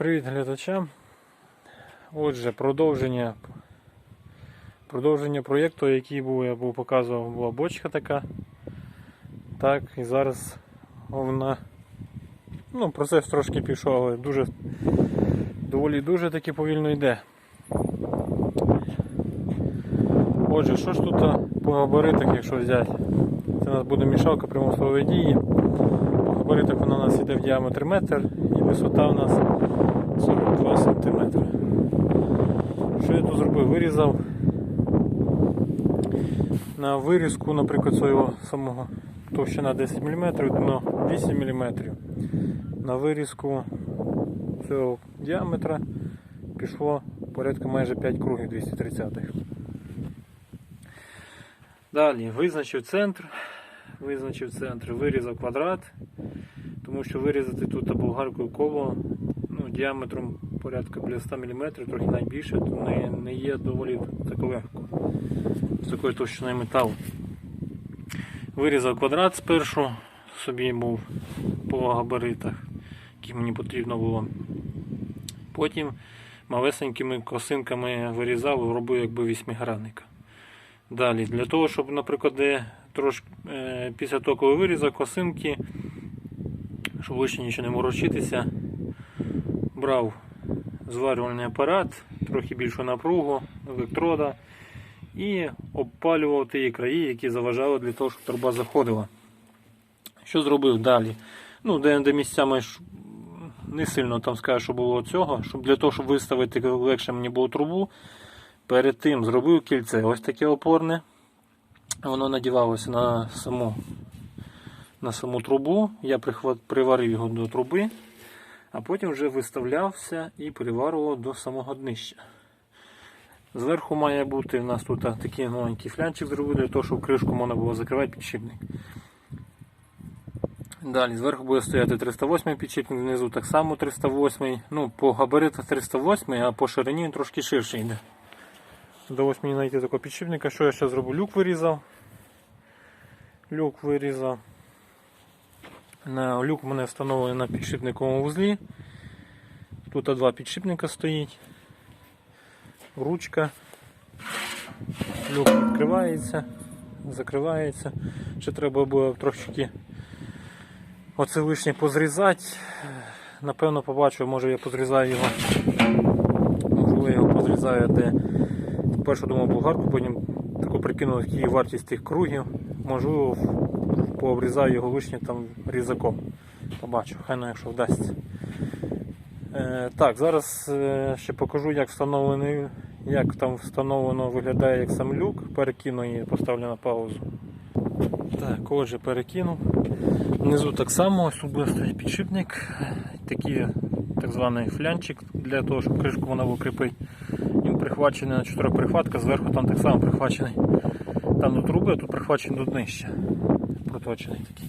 Привіт глядачам. Отже, продовження продовження проєкту, який був, я був показував, була бочка така. Так, і зараз вона. Ну, процес трошки пішов, але дуже доволі дуже таки повільно йде. Отже, що ж тут по габаритах, якщо взяти? Це у нас буде мішалка примусової дії. По габаритах вона у нас йде в діаметр метр і висота у нас 42 см. Що я тут зробив? Вирізав на вирізку, наприклад, свого самого товщина 10 мм, дно 8 мм. На вирізку цього діаметра пішло порядка майже 5 кругів 230 Далі визначив центр, визначив центр, вирізав квадрат, тому що вирізати тут болгаркою коло ну, діаметром порядка біля 100 мм, трохи найбільше, то не, не є доволі так з такою товщиною металу. Вирізав квадрат спершу, собі був по габаритах, які мені потрібно було. Потім малесенькими косинками вирізав, робив якби вісьмигранника. Далі, для того, щоб, наприклад, де трошки е, після того, коли вирізав косинки, щоб лише нічого не морочитися, брав зварювальний апарат, трохи більшу напругу, електрода і обпалював ті краї, які заважали для того, щоб труба заходила. Що зробив далі? Ну, де, де місцями не сильно там скажу, що було цього, щоб для того, щоб виставити легше мені було трубу. Перед тим зробив кільце ось таке опорне. Воно надівалося на саму на саму трубу. Я приварив його до труби, а потім вже виставлявся і приварював до самого днища. Зверху має бути у нас тут такий маленький флянчик зробив, для того, щоб кришку можна було закривати підшипник. Далі зверху буде стояти 308 підшипник, знизу так само 308. Ну, по габаритах 308, а по ширині він трошки ширше йде. Вдалося мені знайти такого підшипника. Що я ще зроблю? Люк вирізав. Люк вирізав. На люк мене встановлений на підшипниковому вузлі. Тут два підшипника стоїть. Ручка. Люк відкривається, закривається. Ще треба було трошки оце лишнє позрізати. Напевно побачу, може я позрізаю його. Можливо, я його позрізаю де. Першу думав болгарку, потім таку прикинув, які вартість тих кругів. Можливо, пообрізаю його лишнє там різаком. Побачу, хай ну, якщо вдасться. Е, так, зараз е, ще покажу, як встановлений, як там встановлено виглядає як сам люк. Перекину і поставлю на паузу. Так, отже, перекинув. Внизу так само, ось тут буде стоїть підшипник, такий так званий флянчик для того, щоб кришку вона укріпити. Він прихвачений на 4 прихватка, зверху там так само прихвачений. Там до труби, а тут прихвачений до днища. Проточений такий.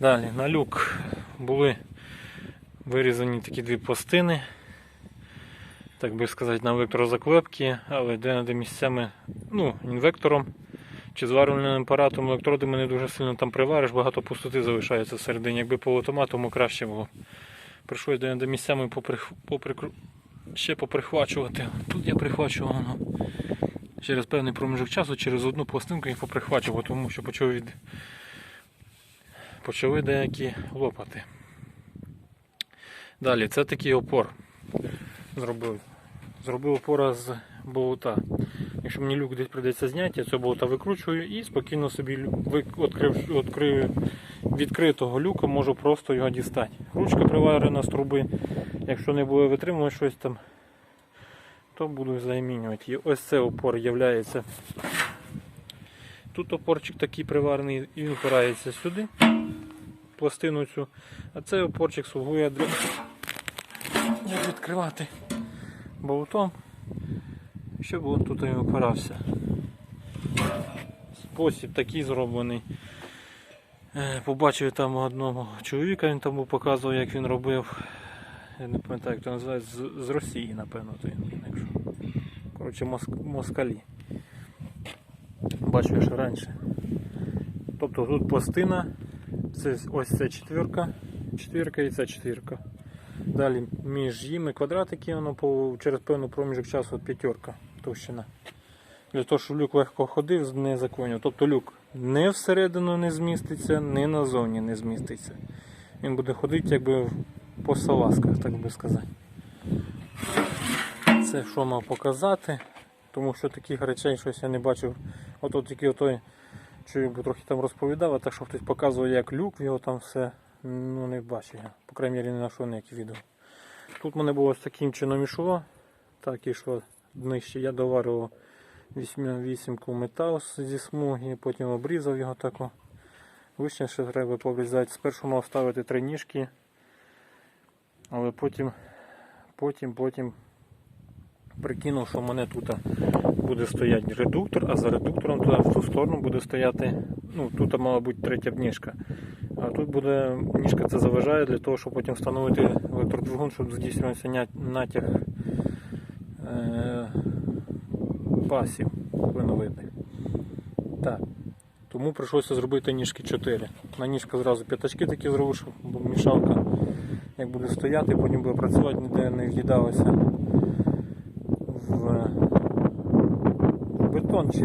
Далі на люк були вирізані такі дві пластини. Так би сказати, на електрозаклепки, але де-не-де місцями ну, інвектором чи зварювальним апаратом електродами не дуже сильно там привариш, багато пустоти залишається всередині. Якби по автоматому краще було. Прийшлось де місцями поприх... поприкру... ще поприхвачувати. Тут я прихвачував ну, через певний проміжок часу, через одну пластинку їх поприхвачував, тому що почав від... почали деякі лопати. Далі, це такий опор зробив. Зробив опора з болота. Якщо мені люк десь прийдеться зняти, я цього болота викручую і спокійно собі відкрив, відкрив, відкритого люка можу просто його дістати. Ручка приварена з труби. Якщо не буде витримувати щось там, то буду замінювати. І ось це опор є. Тут опорчик такий приварений і він впирається сюди, пластину цю, а цей опорчик слугує для як відкривати болтом, щоб він тут і опирався. Спосіб такий зроблений. Е, Побачив там одного чоловіка, він там показував, як він робив. Я не пам'ятаю, як це називається, з, з Росії, напевно, то якщо. Коротше, моск, москалі. Бачив ще раніше. Тобто тут пластина, це ось ця четвірка, четвірка і ця четвірка. Далі між їми квадратики, воно по, через певний проміжок часу п'ятерка товщина. Для того, щоб люк легко ходив, не законів. Тобто люк не всередину не зміститься, не назовні не зміститься. Він буде ходити якби по салазках, так би сказати. Це що мав показати, тому що таких речей щось я не бачив. Ото тільки отой чую, бо трохи там розповідав, а так що хтось показував, як люк, його там все ну, не бачив я. По крайній мірі не знайшов ніякі відео. Тут в мене було ось таким чином ішло. Так ішло нижче. Я вісьмя- вісімку метал зі смуги, потім обрізав його тако. Вище ще треба пообрізати. Спершу мав ставити три ніжки, але потім, потім, потім прикинув, що в мене тут буде стояти редуктор, а за редуктором туди в ту сторону буде стояти, ну тут мала бути третя б ніжка. А тут буде ніжка це заважає для того, щоб потім встановити електродвигун, щоб здійснювався натяг е- пасів клиновидних. Так. Тому прийшлося зробити ніжки 4. На ніжка зразу п'ятачки такі зробив, щоб мішалка як буде стояти, потім буде працювати, ніде не в'їдалося в в бетон чи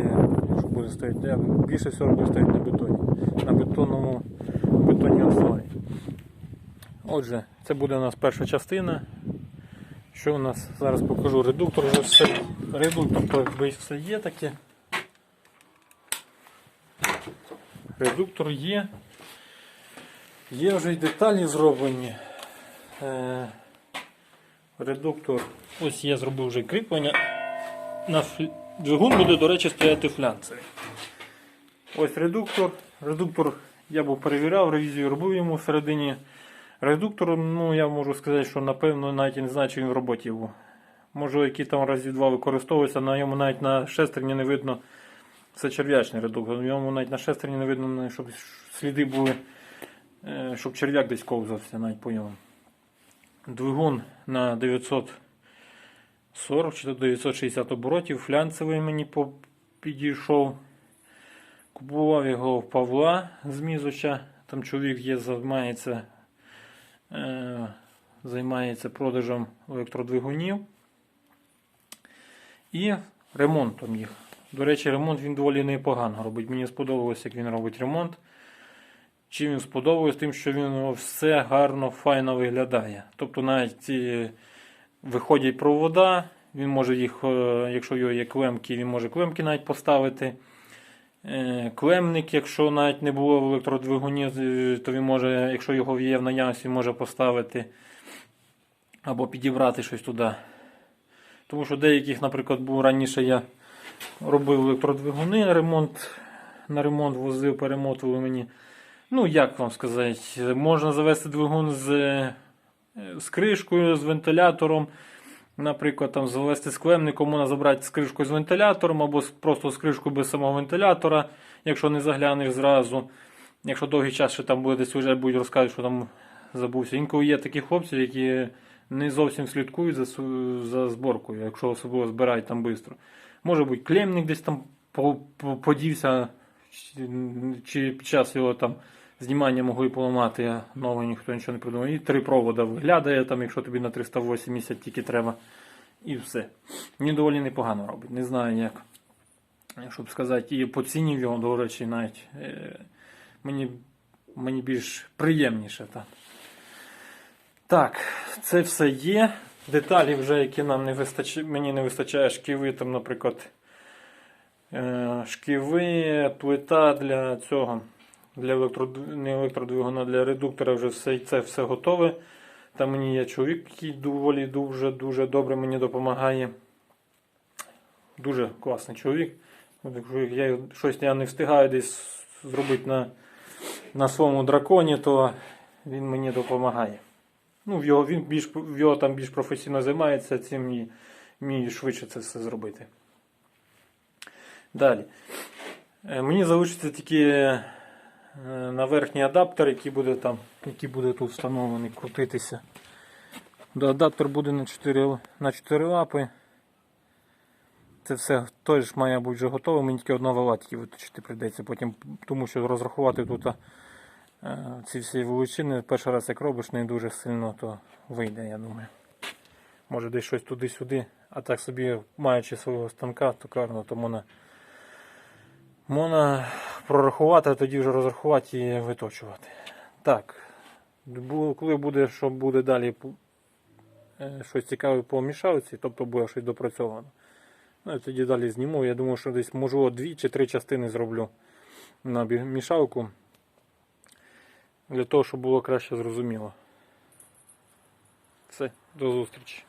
що буде стояти. Я більше всього буде стояти на бетоні. На бетонному бетонній основі. Отже, це буде у нас перша частина. Що у нас зараз покажу редуктор вже все. Редуктор все є таке. Редуктор є. Є вже й деталі зроблені. Е, редуктор. Ось я зробив вже кріплення. На Двигун буде, до речі, стояти флянцевий. Ось редуктор. Редуктор я був перевіряв, ревізію робив йому всередині. Редуктор, ну я можу сказати, що напевно навіть не знаю, чи він в роботі був. Може, який там разів два використовується, на йому навіть на шестерні не видно. Це черв'ячний редуктор. На ньому навіть на шестерні не видно, щоб сліди були, е, щоб черв'як десь ковзався навіть по ньому. Двигун на 940 чи 960 оборотів, флянцевий мені підійшов. Купував його в Павла з Мізоча. Там чоловік є, займається, е, займається продажем електродвигунів і ремонтом їх. До речі, ремонт він доволі непогано робить. Мені сподобалось, як він робить ремонт. Чим він сподобалось, тим, що він все гарно, файно виглядає. Тобто навіть ці виходять провода, він може їх, е, якщо його є клемки, він може клемки навіть поставити. Е, Клемник, якщо навіть не було в електродвигуні, е, то він може, якщо його є в наявності, може поставити або підібрати щось туди. Тому що деяких, наприклад, був раніше я робив електродвигуни, ремонт, на ремонт возив, перемотували мені. Ну, як вам сказати, можна завести двигун з, е, з кришкою, з вентилятором. Наприклад, там завести з клемником, можна забрати з кришкою з вентилятором, або просто з кришкою без самого вентилятора, якщо не заглянеш зразу. Якщо довгий час ще там буде десь вже будуть розказувати, що там забувся. Інколи є такі хлопці, які не зовсім слідкують за, за зборкою, якщо особливо збирають там швидко. Може бути клемник десь там по- по- подівся, чи під час його там знімання могли поламати, а новий ніхто нічого не придумав. І три провода виглядає, там, якщо тобі на 380 тільки треба. І все. Він доволі непогано робить. Не знаю як. Щоб сказати, і по його, до речі, навіть е, мені, мені більш приємніше. Так. так, це все є. Деталі вже, які нам не вистачає, мені не вистачає шківи, там, наприклад, е, шківи, плита для цього, для не електродвигуна, для редуктора вже все, це все готове. Там мені є чоловік, який доволі дуже дуже добре мені допомагає. Дуже класний чоловік. Якщо я щось я не встигаю десь зробити на, на своєму драконі, то він мені допомагає. Ну, в його, він більш, в його там більш професійно займається, цим вміє швидше це все зробити. Далі. Е, Мені залишиться тільки на верхній адаптер, який буде там, який буде тут встановлений, крутитися. Адаптер буде на 4, на 4 лапи. Це все теж має бути вже готове, мені тільки одного вала тільки виточити прийдеться потім, тому що розрахувати тут Е, Ці всі величини, перший раз як робиш не дуже сильно, то вийде, я думаю. Може десь щось туди-сюди, а так собі, маючи свого станка токарного, то можна, можна прорахувати, а тоді вже розрахувати і виточувати. Так, коли буде, що буде далі е, щось цікаве по мішалці, тобто буде щось допрацьовано. Ну, я тоді далі зніму. Я думаю, що десь можу дві чи три частини зроблю на мішалку. Для того, щоб було краще зрозуміло. Все, до зустрічі.